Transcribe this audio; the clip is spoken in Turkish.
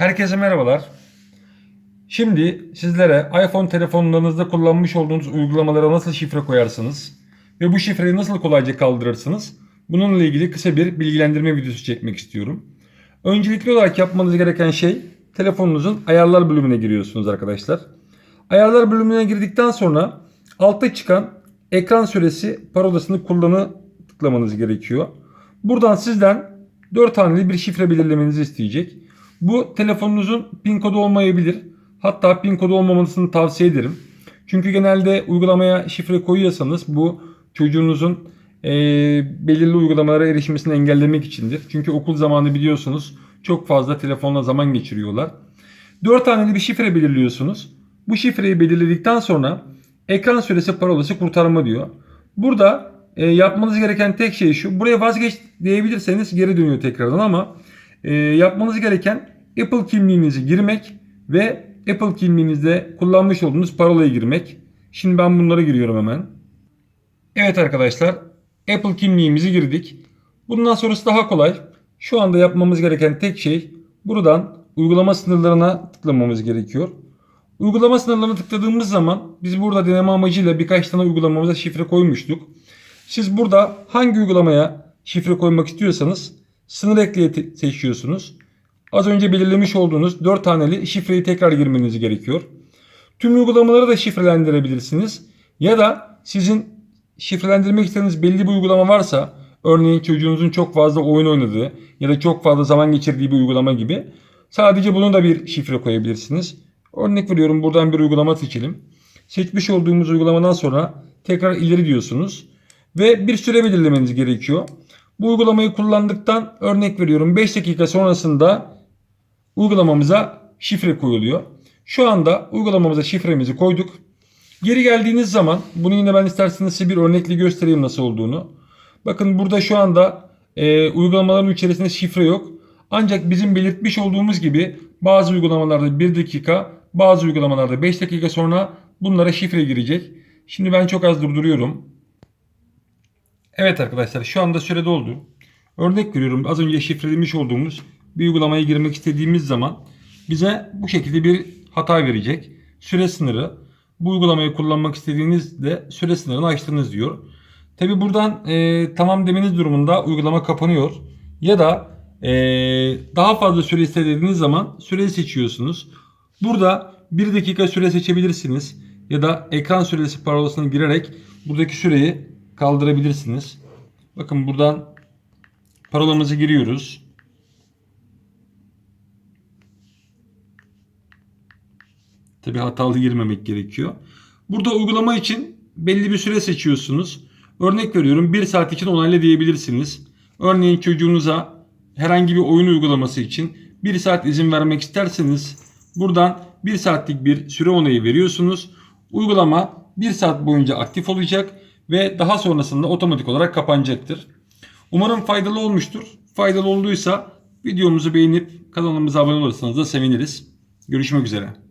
Herkese merhabalar. Şimdi sizlere iPhone telefonlarınızda kullanmış olduğunuz uygulamalara nasıl şifre koyarsınız ve bu şifreyi nasıl kolayca kaldırırsınız bununla ilgili kısa bir bilgilendirme videosu çekmek istiyorum. Öncelikli olarak yapmanız gereken şey telefonunuzun ayarlar bölümüne giriyorsunuz arkadaşlar. Ayarlar bölümüne girdikten sonra altta çıkan ekran süresi parolasını kullanı tıklamanız gerekiyor. Buradan sizden 4 haneli bir şifre belirlemenizi isteyecek. Bu telefonunuzun pin kodu olmayabilir. Hatta pin kodu olmamasını tavsiye ederim. Çünkü genelde uygulamaya şifre koyuyorsanız bu çocuğunuzun e, belirli uygulamalara erişmesini engellemek içindir. Çünkü okul zamanı biliyorsunuz çok fazla telefonla zaman geçiriyorlar. 4 haneli bir şifre belirliyorsunuz. Bu şifreyi belirledikten sonra ekran süresi parolası kurtarma diyor. Burada e, yapmanız gereken tek şey şu. Buraya vazgeç diyebilirseniz geri dönüyor tekrardan ama e, yapmanız gereken Apple kimliğinizi girmek ve Apple kimliğinizde kullanmış olduğunuz parolayı girmek. Şimdi ben bunları giriyorum hemen. Evet arkadaşlar Apple kimliğimizi girdik. Bundan sonrası daha kolay. Şu anda yapmamız gereken tek şey buradan uygulama sınırlarına tıklamamız gerekiyor. Uygulama sınırlarına tıkladığımız zaman biz burada deneme amacıyla birkaç tane uygulamamıza şifre koymuştuk. Siz burada hangi uygulamaya şifre koymak istiyorsanız sınır ekleye seçiyorsunuz. Az önce belirlemiş olduğunuz 4 taneli şifreyi tekrar girmeniz gerekiyor. Tüm uygulamaları da şifrelendirebilirsiniz. Ya da sizin şifrelendirmek istediğiniz belli bir uygulama varsa örneğin çocuğunuzun çok fazla oyun oynadığı ya da çok fazla zaman geçirdiği bir uygulama gibi sadece bunu da bir şifre koyabilirsiniz. Örnek veriyorum buradan bir uygulama seçelim. Seçmiş olduğumuz uygulamadan sonra tekrar ileri diyorsunuz ve bir süre belirlemeniz gerekiyor. Bu uygulamayı kullandıktan örnek veriyorum 5 dakika sonrasında uygulamamıza şifre koyuluyor. Şu anda uygulamamıza şifremizi koyduk. Geri geldiğiniz zaman bunu yine ben isterseniz size bir örnekli göstereyim nasıl olduğunu. Bakın burada şu anda e, uygulamaların içerisinde şifre yok. Ancak bizim belirtmiş olduğumuz gibi bazı uygulamalarda 1 dakika, bazı uygulamalarda 5 dakika sonra bunlara şifre girecek. Şimdi ben çok az durduruyorum. Evet arkadaşlar şu anda süre doldu. Örnek veriyorum az önce şifrelemiş olduğumuz bir uygulamaya girmek istediğimiz zaman bize bu şekilde bir hata verecek. Süre sınırı. Bu uygulamayı kullanmak istediğinizde süre sınırını açtınız diyor. Tabi buradan e, tamam demeniz durumunda uygulama kapanıyor. Ya da e, daha fazla süre istediğiniz zaman süreyi seçiyorsunuz. Burada 1 dakika süre seçebilirsiniz. Ya da ekran süresi parolasına girerek buradaki süreyi kaldırabilirsiniz. Bakın buradan parolamızı giriyoruz. Tabi hatalı girmemek gerekiyor. Burada uygulama için belli bir süre seçiyorsunuz. Örnek veriyorum 1 saat için onayla diyebilirsiniz. Örneğin çocuğunuza herhangi bir oyun uygulaması için 1 saat izin vermek isterseniz buradan 1 saatlik bir süre onayı veriyorsunuz. Uygulama 1 saat boyunca aktif olacak ve daha sonrasında otomatik olarak kapanacaktır. Umarım faydalı olmuştur. Faydalı olduysa videomuzu beğenip kanalımıza abone olursanız da seviniriz. Görüşmek üzere.